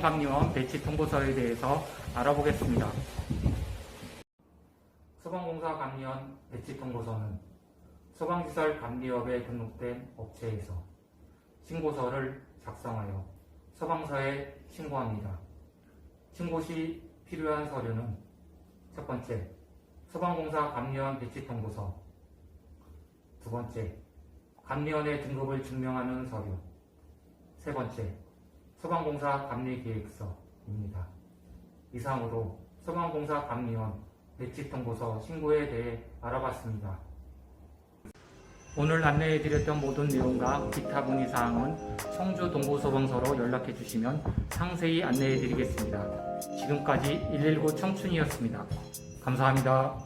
감리원 배치 통보서에 대해서 알아보겠습니다. 소방공사 감리원 배치 통보서는 소방시설 감리업에 등록된 업체에서 신고서를 작성하여 소방서에 신고합니다. 신고 시 필요한 서류는 첫 번째, 소방공사 감리원 배치 통보서 두 번째, 감리원의 등급을 증명하는 서류 세 번째, 소방공사 감리계획서입니다. 이상으로 소방공사 감리원 배치 통보서 신고에 대해 알아봤습니다. 오늘 안내해드렸던 모든 내용과 기타 문의사항은 청주 동부소방서로 연락해 주시면 상세히 안내해드리겠습니다. 지금까지 119 청춘이었습니다. 감사합니다.